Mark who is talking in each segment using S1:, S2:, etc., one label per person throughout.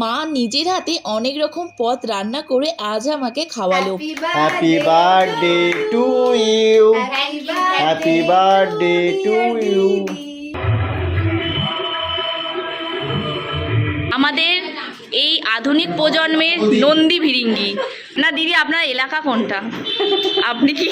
S1: মা নিজের হাতে অনেক রকম পদ রান্না করে আজ আমাকে খাওয়ালো।
S2: Happy birthday to you happy birthday to you
S1: আমাদের এই আধুনিক প্রজন্মের নন্দী ভিরিঙ্গি। না দিদি আপনার এলাকা কোনটা? আপনি কি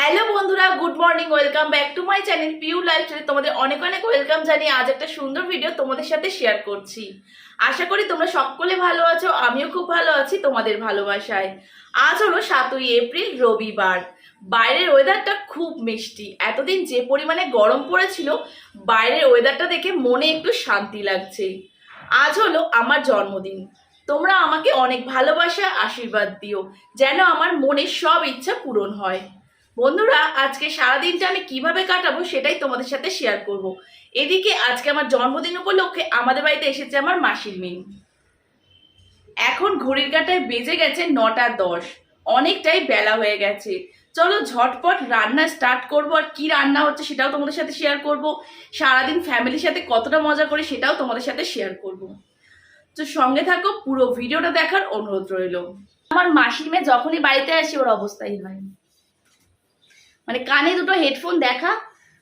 S1: হ্যালো বন্ধুরা, good morning, welcome back to my channel Piu লাইফস্টাইলে তোমাদের অনেক অনেক ওয়েলকাম জানিয়ে আজ একটা সুন্দর ভিডিও তোমাদের সাথে শেয়ার করছি। আশা করি তোমরা সকলে ভালো আছো, আমিও খুব ভালো আছি, তোমাদের ভালোবাসায়। আজ হলো সাতই এপ্রিল, রবিবার। বাইরের ওয়েদারটা খুব মিষ্টি। এতদিন যে পরিমাণে গরম পড়েছিল, বাইরের ওয়েদারটা দেখে মনে একটু শান্তি লাগছে। আজ হলো আমার জন্মদিন। তোমরা আমাকে অনেক ভালোবাসা, আশীর্বাদ দিও, যেন আমার মনের সব ইচ্ছা পূরণ হয়। বন্ধুরা, আজকে সারাদিনটা আমি কীভাবে কাটাবো সেটাই তোমাদের সাথে শেয়ার করব। এদিকে আজকে আমার জন্মদিন উপলক্ষে আমাদের বাড়িতে এসেছে আমার মাসির মেয়ে। এখন ঘড়ির কাটায় বেজে গেছে নটা দশ। অনেকটাই বেলা হয়ে গেছে। চলো ঝটপট রান্না স্টার্ট করব আর কি রান্না হচ্ছে সেটাও তোমাদের সাথে শেয়ার করব। সারাদিন ফ্যামিলির সাথে কতটা মজা করি সেটাও তোমাদের সাথে শেয়ার করব। তো সঙ্গে থাকো, পুরো ভিডিওটা দেখার অনুরোধ রইল। আমার মাসির মেয়ে যখনই বাড়িতে আসে ওর অবস্থাই হয়। মানে কানে দুটো হেডফোন দেখা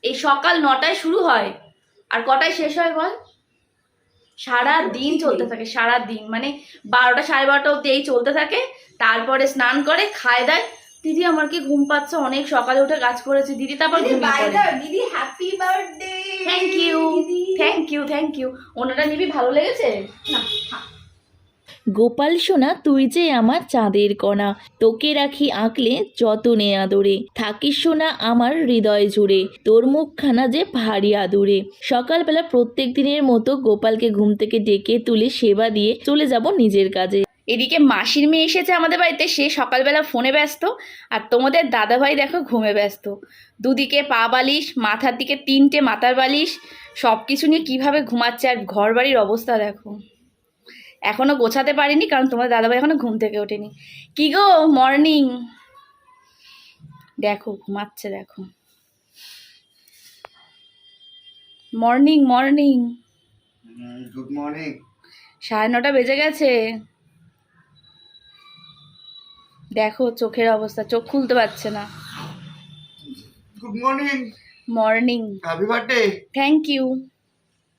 S1: এই সকাল নটায় শুরু হয়। আর কটায় শেষ হয় বল? সারা দিন চলতে থাকে সারা দিন। মানে বারোটা সাড়ে বারোটা অব্দি এই চলতে থাকে তারপরে স্নান করে খায় দেয়। দিদি আমার কি ঘুম পাচ্ছে? অনেক সকালে উঠে কাজ করেছে। দিদি তারপর
S3: দিদি happy birthday
S1: thank you thank you thank you ওনাটা নিবি ভালো লেগেছে? গোপাল সোনা, তুই যে আমার চাঁদের কণা। তোকে রাখি আঁকলে যতনে আদরে। থাকিস সোনা আমার হৃদয় জুড়ে। তোর মুখখানা যে ভারী আদুরে। সকালবেলা প্রত্যেক দিনের মতো গোপালকে ঘুম থেকে ডেকে তুলে সেবা দিয়ে চলে যাব নিজের কাজে। এদিকে মাসির মেয়ে এসেছে আমাদের বাড়িতে, সে সকালবেলা ফোনে ব্যস্ত। আর তোমাদের দাদাভাই দেখো ঘুমে ব্যস্ত। দুদিকে পা বালিশ, মাথার দিকে তিনটে মাথার বালিশ। সব কিছু নিয়ে কীভাবে ঘুমাচ্ছে আর ঘর বাড়ির অবস্থা দেখো। এখনও গোছাতে পারিনি কারণ তোমার দাদাভাই এখনও ঘুম থেকে ওঠেনি। কি গো মর্নিং দেখো ঘুমাচ্ছে দেখো। মর্নিং মর্নিং
S2: গুড মর্নিং
S1: সাড়ে নটা বেজে গেছে। দেখো চোখের অবস্থা চোখ খুলতে পারছে না।
S2: Good morning
S1: morning
S2: happy birthday
S1: thank you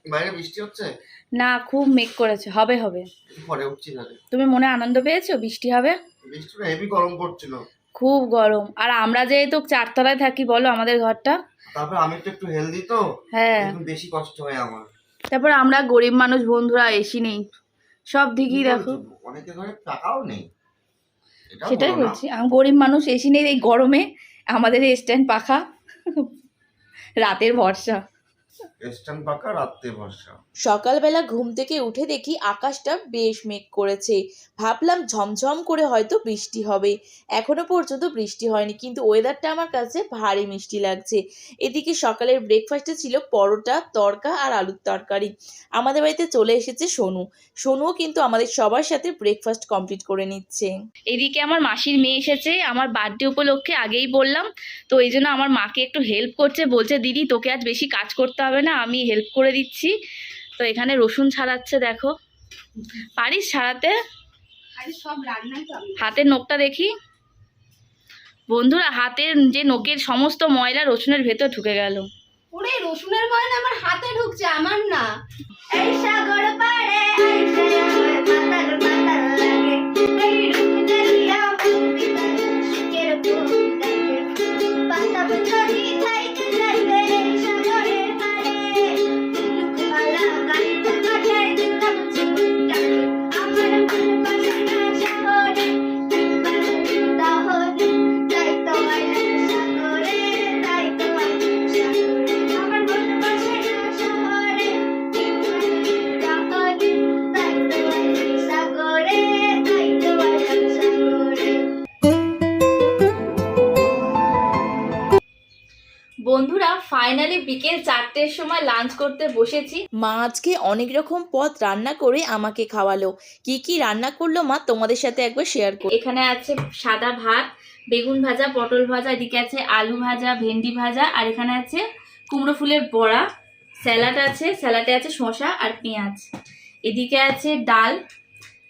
S2: বাইরে বৃষ্টি হচ্ছে?
S1: না খুব মেক করেছে। হবে হবে।
S2: পরে উঠছি
S1: তুমি মনে আনন্দ পেয়েছ? বৃষ্টি হবে?
S2: বৃষ্টিটা হেভি গরম পড়ছিল।
S1: খুব গরম। আর আমরা যেহেতু চারতলায় থাকি বলো আমাদের ঘরটা?
S2: তারপর আমি তো একটু হেলদি তো
S1: হ্যাঁ।
S2: একটু বেশি কষ্ট হয় আমার।
S1: তারপর আমরা গরিব মানুষ বন্ধুরা এসি নেই। সব দিকেই দেখো।
S2: অনেকের ঘরে টাকাও নেই।
S1: সেটাই বলছি আমি গরিব মানুষ এসি নেই এই গরমে। আমাদের স্ট্যান্ড পাখা। রাতের ভরসা।
S2: ওয়েস্টার্ন পাকা রাত্রে ভরসা।
S1: সকালবেলা ঘুম থেকে উঠে দেখি আকাশটা বেশ মেঘ করেছে। ভাবলাম ঝমঝম করে হয়তো বৃষ্টি হবে। এখনও পর্যন্ত বৃষ্টি হয়নি, কিন্তু ওয়েদারটা আমার কাছে ভারী মিষ্টি লাগছে। এদিকে সকালের ব্রেকফাস্টে ছিল পরোটা, তরকা আর আলুর তরকারি। আমাদের বাড়িতে চলে এসেছে সোনু। সোনুও কিন্তু আমাদের সবার সাথে ব্রেকফাস্ট কমপ্লিট করে নিচ্ছে। এদিকে আমার মাসির মেয়ে এসেছে, আমার বার্থডে উপলক্ষে আগেই বললাম। তো এই জন্য আমার মাকে একটু হেল্প করছে, বলছে, দিদি, তোকে আজ বেশি কাজ করতে হবে না, আমি হেল্প করে দিচ্ছি। তো এখানে রসুন ছাড়াচ্ছে দেখো। পারিস ছাড়াতে? হাতের নখটা দেখি। বন্ধুরা হাতের যে নখের সমস্ত ময়লা রসুনের ভেতর ঢুকে গেল।
S3: ওরে রসুনের ময়লা আমার হাতে ঢুকছে আমার না। এই সাগর পাড়ে
S1: বন্ধুরা ফাইনালি বিকেল চারটের সময় লাঞ্চ করতে বসেছি।
S4: মা আজকে অনেক রকম পদ রান্না করে আমাকে খাওয়ালো। কি কি রান্না করল মা? তোমাদের সাথে একবার শেয়ার করি।
S1: এখানে আছে সাদা ভাত বেগুন ভাজা পটল ভাজা এদিকে আছে আলু ভাজা ভেন্ডি ভাজা আর এখানে আছে কুমড়ো ফুলের বড়া স্যালাড আছে স্যালাডে আছে শসা আর পেঁয়াজ। এদিকে আছে ডাল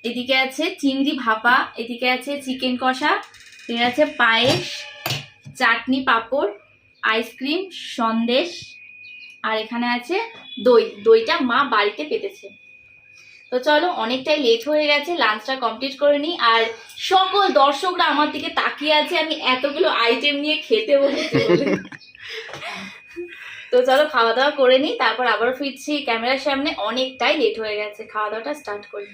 S1: এদিকে আছে চিংড়ি ভাপা এদিকে আছে চিকেন কষা এদিকে আছে পায়েস চাটনি পাঁপড় আইসক্রিম সন্দেশ আর এখানে আছে দই। দইটা মা বাড়িতে পেতেছে। তো চলো অনেকটাই লেট হয়ে গেছে লাঞ্চটা কমপ্লিট করে নিই। আর সকল দর্শকরা আমার দিকে তাকিয়ে আছে আমি এতগুলো আইটেম নিয়ে খেতে বসেছি। তো চলো খাওয়া দাওয়া করে নিই তারপর আবার ফিরছি ক্যামেরার সামনে। অনেকটাই লেট হয়ে গেছে খাওয়া দাওয়াটা স্টার্ট করি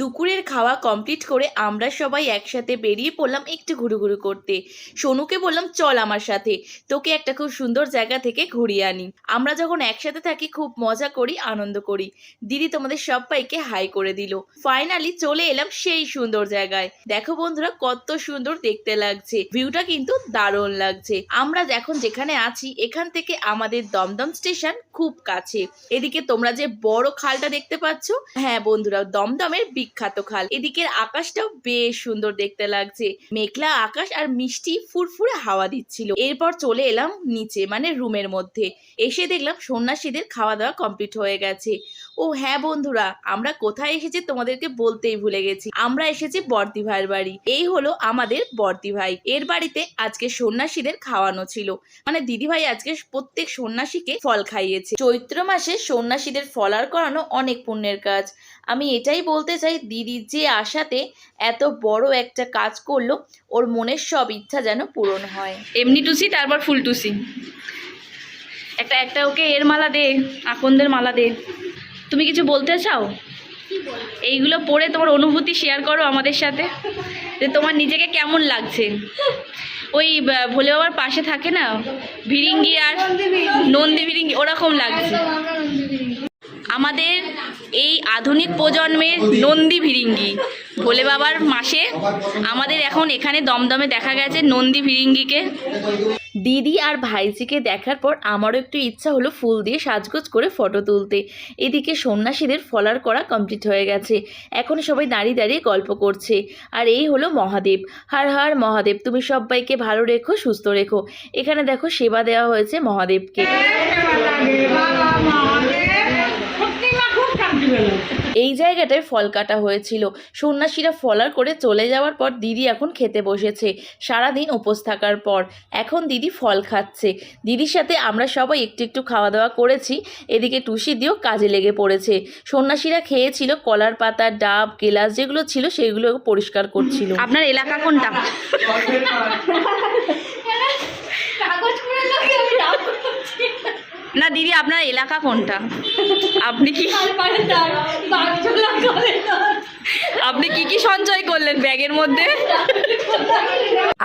S4: দুপুরের খাওয়া কমপ্লিট করে আমরা সবাই একসাথে বেরিয়ে পড়লাম একটু ঘুরুঘুরু করতে। সোনুকে বললাম, চল আমার সাথে। তোকে একটা খুব সুন্দর জায়গা থেকে ঘুরিয়ে আনি। আমরা যখন একসাথে থাকি, খুব মজা করি, আনন্দ করি। দিদি তোমাদের সবাইকে হাই করে দিল। ফাইনালি চলে এলাম সেই সুন্দর জায়গায়। দেখো বন্ধুরা, কত সুন্দর দেখতে লাগছে। ভিউটা কিন্তু দারুণ লাগছে। আমরা এখন যেখানে আছি, এখান থেকে আমাদের দমদম স্টেশন খুব কাছে। এদিকে তোমরা যে বড় খালটা দেখতে পাচ্ছ হ্যাঁ বন্ধুরা, দমদমের বিখ্যাত খাল। এদিকের আকাশটাও বেশ সুন্দর দেখতে লাগছে। মেঘলা আকাশ আর মিষ্টি ফুরফুরে হাওয়া দিচ্ছিল। এরপর চলে এলাম নিচে মানে রুমের মধ্যে। এসে দেখলাম সন্ন্যাসীদের খাওয়া দাওয়া কমপ্লিট হয়ে গেছে। ও হ্যাঁ বন্ধুরা, আমরা কোথায় এসেছি তোমাদেরকে বলতেই ভুলে গেছি। আমরা এসেছি বর্তি ভাইয়ের বাড়ি। এই হলো আমাদের বর্তি ভাই। এর বাড়িতে আজকে সন্ন্যাসীদের খাওয়ানো ছিল। মানে দিদি ভাই আজকে প্রত্যেক সন্ন্যাসীকে ফল খাইয়েছে। চৈত্র মাসে সন্ন্যাসীদের ফলার করানো অনেক পুণ্যের কাজ। আমি এটাই বলতে চাই দিদি যে আশাতে এত বড় একটা কাজ করল ওর মনের সব ইচ্ছা যেন পূরণ হয়।
S1: এমনি টুসি তারপর ফুল টুসি। একটা একটা ওকে এর মালা দে আকন্দের মালা দে। তুমি কিছু বলতে চাও? এইগুলো পড়ে তোমার অনুভূতি শেয়ার করো আমাদের সাথে। যে তোমার নিজেকে কেমন লাগছে? ওই ভোলে বাবার পাশে থাকে না? ভিরিঙ্গি আর নন্দী ভিরিঙ্গি। ওরকম লাগছে। আমাদের এই আধুনিক প্রজন্মের নন্দী ভিরিঙ্গি। ভোলে বাবার মাসে আমাদের এখন এখানে দমদমে দেখা গেছে নন্দী ভিরিঙ্গিকে।
S4: দিদি আর ভাইজিকে দেখার পর আমারও একটু ইচ্ছা হলো ফুল দিয়ে সাজগোজ করে ফটো তুলতে। এদিকে সন্ন্যাসীদের ফলার করা কমপ্লিট হয়ে গেছে। এখন সবাই দাঁড়িয়ে দাঁড়িয়ে গল্প করছে। আর এই হলো মহাদেব। হার হার মহাদেব তুমি সবাইকে ভালো রেখো সুস্থ রেখো। এখানে দেখো সেবা দেওয়া হয়েছে মহাদেবকে। এই জায়গাটায় ফল কাটা হয়েছিল। সন্ন্যাসীরা ফলার করে চলে যাওয়ার পর দিদি এখন খেতে বসেছে। সারাদিন উপোস থাকার পর এখন দিদি ফল খাচ্ছে। দিদির সাথে আমরা সবাই একটু একটু খাওয়া দাওয়া করেছি। এদিকে টুসি দিয়েও কাজে লেগে পড়েছে। সন্ন্যাসীরা খেয়েছিল কলার পাতা ডাব গেলাস যেগুলো ছিল সেগুলো পরিষ্কার করছিল।
S1: আপনার এলাকা কোনটা? না দিদি আপনার এলাকা কোনটা? আপনি কি আপনি কি কি সঞ্চয় করলেন ব্যাগের মধ্যে?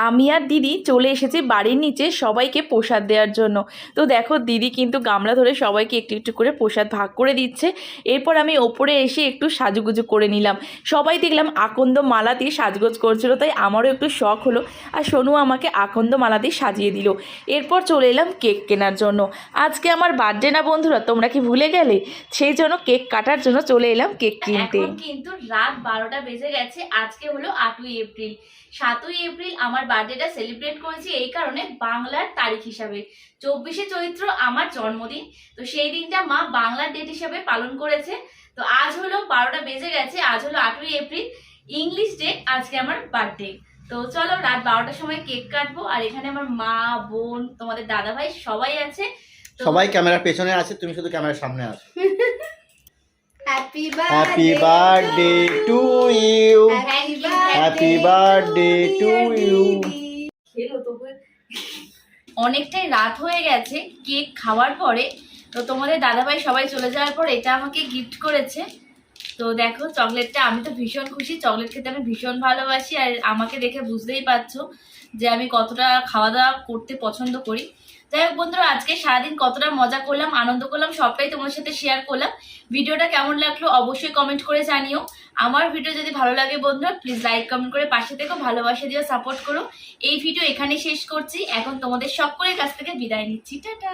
S4: আমি আর দিদি চলে এসেছি বাড়ির নিচে সবাইকে প্রসাদ দেওয়ার জন্য। তো দেখো দিদি কিন্তু গামলা ধরে সবাইকে একটু একটু করে প্রসাদ ভাগ করে দিচ্ছে। এরপর আমি ওপরে এসে একটু সাজুগুজু করে নিলাম। সবাই দেখলাম আকন্দ মালা দিয়ে সাজগোজ করছিল তাই আমারও একটু শখ হলো। আর সোনু আমাকে আকন্দ মালা দিয়ে সাজিয়ে দিল। এরপর চলে এলাম কেক কেনার জন্য। আজকে আমার বার্থডে না বন্ধুরা তোমরা কি ভুলে গেলে? সেই জন্য কেক কাটার জন্য চলে এলাম কেক কিনতে।
S1: কিন্তু রাত বারোটা বেজে গেছে আজকে হলো আটই এপ্রিল। সাতই এপ্রিল আমার বার্থডেটা সেলিব্রেট করেছি এই কারণে বাংলার তারিখ হিসাবে। চব্বিশে চৈত্র আমার জন্মদিন তো সেই দিনটা মা বাংলার ডেট হিসাবে পালন করেছে। তো আজ হলো বারোটা বেজে গেছে আজ হলো আটই এপ্রিল ইংলিশ ডে আজকে আমার বার্থডে। তো চলো রাত বারোটার সময় কেক কাটবো আর এখানে আমার মা বোন তোমাদের দাদা ভাই সবাই আছে।
S5: সবাই ক্যামেরার পেছনে আছে তুমি শুধু ক্যামেরার সামনে আছো।
S1: Happy
S5: happy birthday to you happy birthday to you
S1: খেলো তবু অনেকটাই রাত হয়ে গেছে কেক খাওয়ার পরে তো তোমাদের দাদাভাই সবাই চলে যাওয়ার পর এটা আমাকে গিফট করেছে। তো দেখো চকলেটটা আমি তো ভীষণ খুশি চকলেট খেতে আমি ভীষণ ভালোবাসি আর আমাকে দেখে বুঝতেই পারছ। যে আমি কতটা খাওয়া দাওয়া করতে পছন্দ করি। যাই হোক বন্ধুরা, আজকে সারাদিন কতটা মজা করলাম, আনন্দ করলাম, সবটাই তোমার সাথে শেয়ার করলাম। ভিডিওটা কেমন লাগল অবশ্যই কমেন্ট করে জানিও। আমার ভিডিও যদি ভালো লাগে বন্ধুরা প্লিজ লাইক কমেন্ট করে পাশে থেকো, ভালোবাসা দিয়ে সাপোর্ট করো। এই ভিডিও এখানে শেষ করছি। এখন তোমাদের সকলের কাছ থেকে বিদায় নিচ্ছি। টাটা!